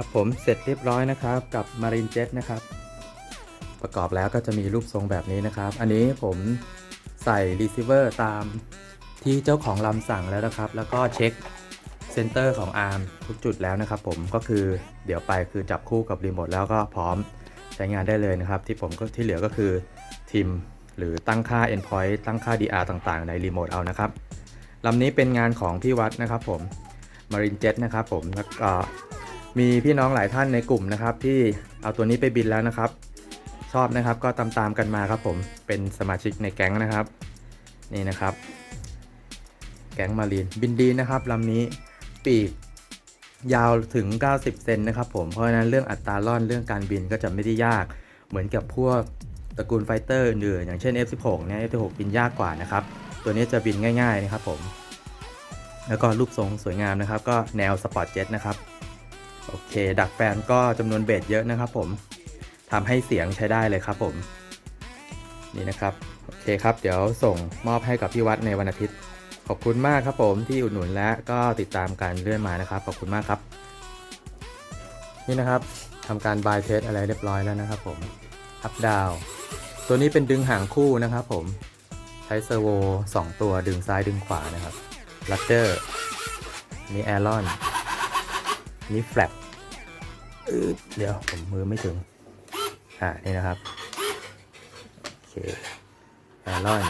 ครับผมเสร็จเรียบร้อยนะครับกับ Marine Jet นะครับ ประกอบแล้วก็จะมีรูปทรงแบบนี้นะครับ อันนี้ผมใส่ receiver ตามที่เจ้าของลำสั่งแล้วนะครับ แล้วก็เช็คเซนเตอร์ของ ARM ทุกจุดแล้วนะครับผมก็คือเดี๋ยวไปคือจับคู่กับรีโมทแล้วก็พร้อมใช้งานได้เลยนะครับ ที่ผมก็ที่เหลือก็คือทิมหรือตั้งค่า endpoint ตั้งค่า DR ต่างๆ ในรีโมทเอานะครับลำนี้เป็นงานของพี่วัดนะครับผม Marine Jet นะครับผมแล้วก็ มีพี่น้องหลายท่านในกลุ่มนะครับ ที่เอาตัวนี้ไปบินแล้วนะครับ ชอบนะครับก็ตามๆกันมาครับผมเป็นสมาชิกในแก๊งนะครับ นี่นะครับ แก๊งมารีนบินดีนะครับลำนี้ปีกยาวถึง 90 เซนนะครับผมเพราะฉะนั้นเรื่องอัตราล่อนเรื่องการบินก็จะไม่ได้ยาก เหมือนกับพวกตระกูลไฟเตอร์อื่นๆอย่างเช่น F16 เนี่ย F16 บินยากกว่านะครับ ตัวนี้จะบินง่าย ๆ นะครับผม แล้วก็รูปทรงสวยงามนะครับ ก็แนวสปอร์ตเจ็ตนะครับ โอเค ดักแฟนก็จำนวนเบสเยอะนะครับผมทำให้เสียงใช้ได้เลยครับผม นี่นะครับ โอเคครับ เดี๋ยวส่งมอบให้กับพี่วัดในวันอาทิตย์ ขอบคุณมากครับผมที่อุดหนุนและก็ติดตามการเลื่อนมานะครับ ขอบคุณมากครับ นี่นะครับทำการบายเทสอะไรเรียบร้อยแล้วนะครับผมอัพดาวตัวนี้เป็นดึงหางคู่นะครับผมใช้เซอร์โว2ตัวดึงซ้ายดึงขวานะครับลัดเดอร์นี่แอรอน นี่แฟลปเดี๋ยวผมมือไม่ถึง อ่า นี่นะครับ โอเคแอรอน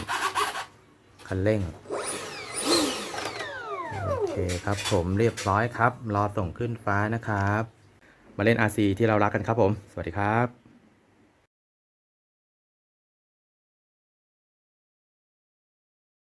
คันเร่ง โอเคครับผมเรียบร้อยครับ รอส่งขึ้นฟ้านะครับ มาเล่น RC ที่เรารักกันครับผม สวัสดีครับ